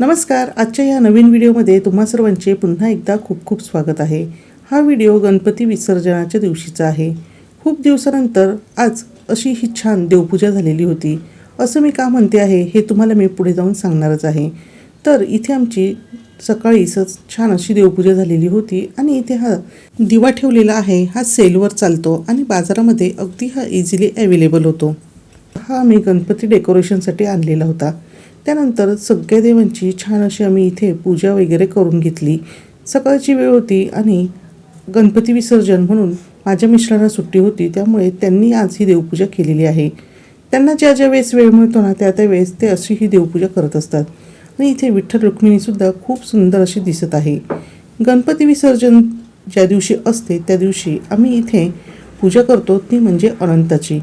नमस्कार आजच्या या नवीन व्हिडिओमध्ये तुम्हा सर्वांचे पुन्हा एकदा खूप खूप स्वागत आहे. हा व्हिडिओ गणपती विसर्जनाच्या दिवशीचा आहे. खूप दिवसानंतर आज अशी ही छान देवपूजा झालेली होती. असं मी का म्हणते आहे हे तुम्हाला मी पुढे जाऊन सांगणारच आहे. तर इथे आमची सकाळी सच छान अशी देवपूजा झालेली होती आणि इथे हा दिवा ठेवलेला आहे हा सेलवर चालतो आणि बाजारामध्ये अगदी हा इझिली अवेलेबल होतो. हा आम्ही गणपती डेकोरेशनसाठी आणलेला होता. त्यानंतर सगळ्या देवांची छान अशी आम्ही इथे पूजा वगैरे करून घेतली. सकाळची वेळ होती आणि गणपती विसर्जन म्हणून माझ्या मिस्टरांना सुट्टी होती त्यामुळे त्यांनी आज ही देवपूजा केलेली आहे. त्यांना ज्या ज्या वेळेस वेळ मिळतो ना त्या त्या वेळेस ते अशी ही देवपूजा करत असतात. आणि इथे विठ्ठल रुक्मिणीसुद्धा खूप सुंदर अशी दिसत आहे. गणपती विसर्जन ज्या दिवशी असते त्या दिवशी आम्ही इथे पूजा करतो ती म्हणजे अनंताची.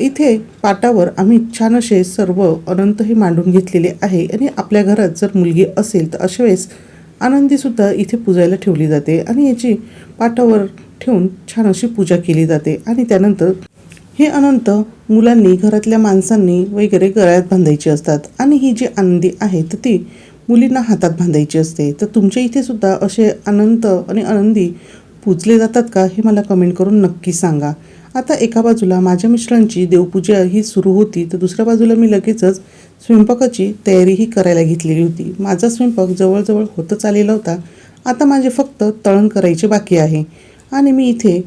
इथे पाटावर आम्ही छान असे सर्व अनंत हे मांडून घेतलेले आहे आणि आपल्या घरात जर मुलगी असेल तर अशा वेळेस आनंदीसुद्धा इथे पूजायला ठेवली जाते आणि याची पाटावर ठेवून छान अशी पूजा केली जाते. आणि त्यानंतर हे अनंत मुलांनी घरातल्या माणसांनी वगैरे गळ्यात बांधायची असतात. आणि ही जी आनंदी आहे तर ती मुलींना हातात बांधायची असते. तर तुमच्या इथे सुद्धा असे अनंत आणि आनंदी पूजले जातात का हे मला कमेंट करून नक्की सांगा. आता एका बाजूला माझ्या मिस्टरांची देवपूजा ही सुरू होती तर दुसऱ्या बाजूला मी लगेचच स्वयंपाकाची तयारीही करायला घेतलेली होती. माझा स्वयंपाक जवळजवळ होतच आलेला होता. आता माझे फक्त तळण करायचे बाकी आहे. आणि मी इथे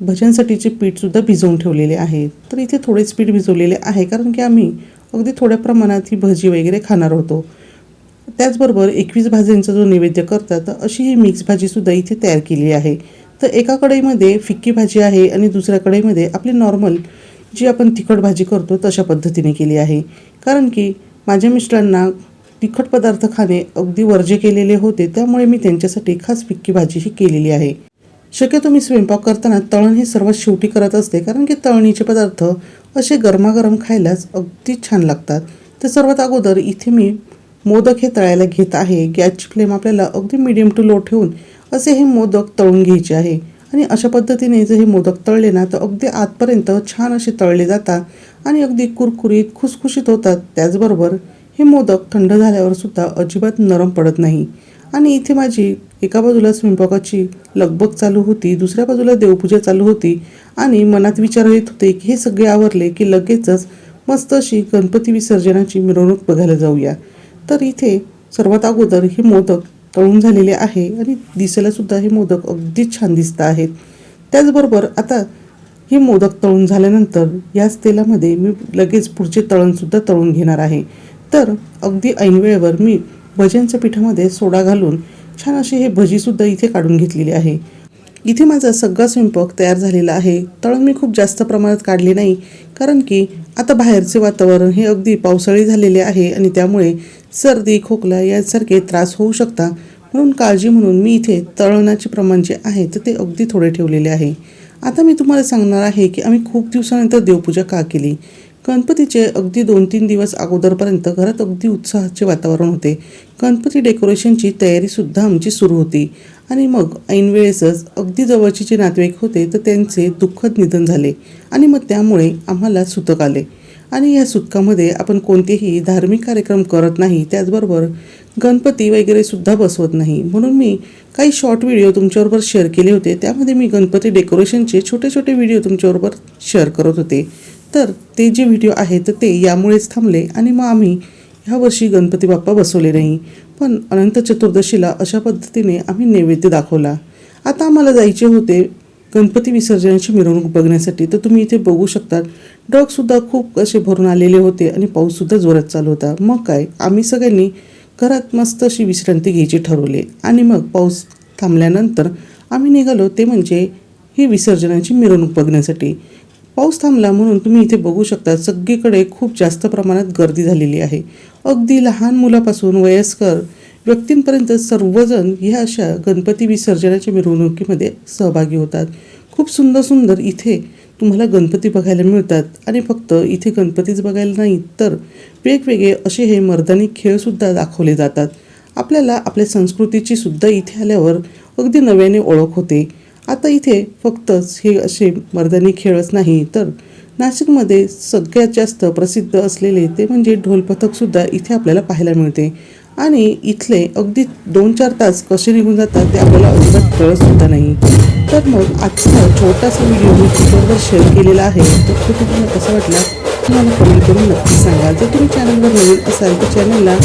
भजनसाठीचे पीठसुद्धा भिजवून ठेवलेले आहे. तर इथे थोडेच पीठ भिजवलेले आहे कारण की आम्ही अगदी थोड्या प्रमाणात ही भजी वगैरे खाणार होतो. त्याचबरोबर एकवीस भाज्यांचा जो नैवेद्य करतात तर अशी ही मिक्स भाजीसुद्धा इथे तयार केली आहे. तर एका कढईमध्ये फिक्की भाजी आहे आणि दुसऱ्या कढईमध्ये आपली नॉर्मल जी आपण तिखट भाजी करतो तशा पद्धतीने केली आहे. कारण की माझ्या मिस्टरांना तिखट पदार्थ खाणे अगदी वर्जे केलेले होते त्यामुळे मी त्यांच्यासाठी खास फिक्की भाजी ही केलेली आहे. शक्यतो मी स्वयंपाक करताना तळण हे सर्वात शेवटी करत असते कारण की तळणीचे पदार्थ असे गरमागरम खायलाच अगदी छान लागतात. तर सर्वात अगोदर इथे मी मोदक हे तळायला घेत आहे. गॅसची फ्लेम आपल्याला अगदी मिडियम टू लो ठेवून असे हे मोदक तळून घ्यायचे आहे. आणि अशा पद्धतीने जर हे मोदक तळले ना तर अगदी आतपर्यंत छान असे तळले जातात आणि अगदी कुरकुरीत खुसखुशीत होतात. त्याचबरोबर हे मोदक थंड झाल्यावर सुद्धा अजिबात नरम पडत नाही. आणि इथे माझी एका बाजूला स्वयंपाकाची लगबग चालू होती दुसऱ्या बाजूला देवपूजा चालू होती आणि मनात विचार येत होते की हे सगळे आवरले की लगेचच मस्त अशी गणपती विसर्जनाची मिरवणूक बघायला जाऊया. तर इथे सर्वात अगोदर हे मोदक तळून झालेले आहे आणि दिसायला सुद्धा हे मोदक अगदी छान दिसत आहेत. त्याचबरोबर आता हे मोदक तळून झाल्यानंतर याच तेलामध्ये मी लगेच पुढचे तळणसुद्धा तळून घेणार आहे. तर अगदी ऐनवेळेवर मी भज्यांच्या पिठामध्ये सोडा घालून छान अशी हे भजीसुद्धा इथे काढून घेतलेली आहे. इथे माझा सगळा स्वयंपाक तयार झालेला आहे. तळण मी खूप जास्त प्रमाणात काढले नाही कारण की आता बाहेरचे वातावरण हे अगदी पावसाळी झालेले आहे आणि त्यामुळे सर्दी खोकला यासारखे त्रास होऊ शकता. म्हणून काळजी म्हणून मी इथे तळणाचे प्रमाण जे आहे तर ते अगदी थोडे ठेवलेले आहे. आता मी तुम्हाला सांगणार आहे की आम्ही खूप दिवसानंतर देवपूजा का केली? गणपतीचे अगदी दोन तीन दिवस अगोदरपर्यंत घरात अगदी उत्साहाचे वातावरण होते. गणपती डेकोरेशनची तयारीसुद्धा आमची सुरू होती. आणि मग ऐनवेळेसच अगदी जवळचे जे नातेवाईक होते तर त्यांचे दुःखद निधन झाले. आणि मग त्यामुळे आम्हाला सुतक आले. आणि या सुतकामध्ये आपण कोणतेही धार्मिक कार्यक्रम करत नाही त्याचबरोबर गणपती वगैरे सुद्धा बसवत नाही. म्हणून मी काही शॉर्ट व्हिडिओ तुमच्याबरोबर शेअर केले होते. त्यामध्ये मी गणपती डेकोरेशनचे छोटे छोटे व्हिडिओ तुमच्याबरोबर शेअर करत होते. तर ते जे व्हिडिओ आहेत ते यामुळेच थांबले आणि मग आम्ही ह्या वर्षी गणपती बाप्पा बसवले नाही. पण अनंत चतुर्दशीला अशा पद्धतीने आम्ही नैवेद्य दाखवला. आता आम्हाला जायचे होते गणपती विसर्जनाची मिरवणूक बघण्यासाठी. तर तुम्ही इथे बघू शकतात ड्रगसुद्धा खूप असे भरून आलेले होते आणि पाऊससुद्धा जोरात चालू होता. मग काय? आम्ही सगळ्यांनी घरात मस्त अशी विश्रांती घ्यायची ठरवले. आणि मग पाऊस थांबल्यानंतर आम्ही निघालो. ते म्हणजे ही विसर्जनाची मिरवणूक बघण्यासाठी. पाऊस थांबला म्हणून तुम्ही इथे बघू शकता सगळीकडे खूप जास्त प्रमाणात गर्दी झालेली आहे. अगदी लहान मुलापासून वयस्कर व्यक्तींपर्यंत सर्वजण ह्या अशा गणपती विसर्जनाच्या मिरवणुकीमध्ये सहभागी होतात. खूप सुंदर सुंदर इथे तुम्हाला गणपती बघायला मिळतात आणि फक्त इथे गणपतीच बघायला नाही तर वेगवेगळे असे हे मर्दानी खेळसुद्धा दाखवले जातात. आपल्याला आपल्या संस्कृतीची सुद्धा इथे आल्यावर अगदी नव्याने ओळख होते. आता इथे फक्तच हे असे मर्दानी खेळच नाही तर नाशिकमध्ये सगळ्यात जास्त प्रसिद्ध असलेले ते म्हणजे ढोलपथकसुद्धा इथे आपल्याला पाहायला मिळते. आणि इथले अगदी दोन चार तास कसे निघून जातात ते आपल्याला अजिबात कळतसुद्धा नाही. तर मग आजचा छोटासा व्हिडिओ मी ट्विटरवर शेअर केलेला आहे तर तो तुम्हाला कसा वाटला? तुम्हाला कमेंट करून नक्की सांगा. जर तुम्ही चॅनलवर नवीन असाल तर चॅनलला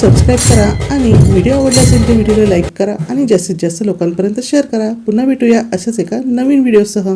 सबस्क्राईब करा आणि व्हिडिओ आवडला असेल तर व्हिडिओला लाईक करा आणि जास्तीत जास्त लोकांपर्यंत शेअर करा. पुन्हा भेटूया अशाच एका नवीन व्हिडिओसह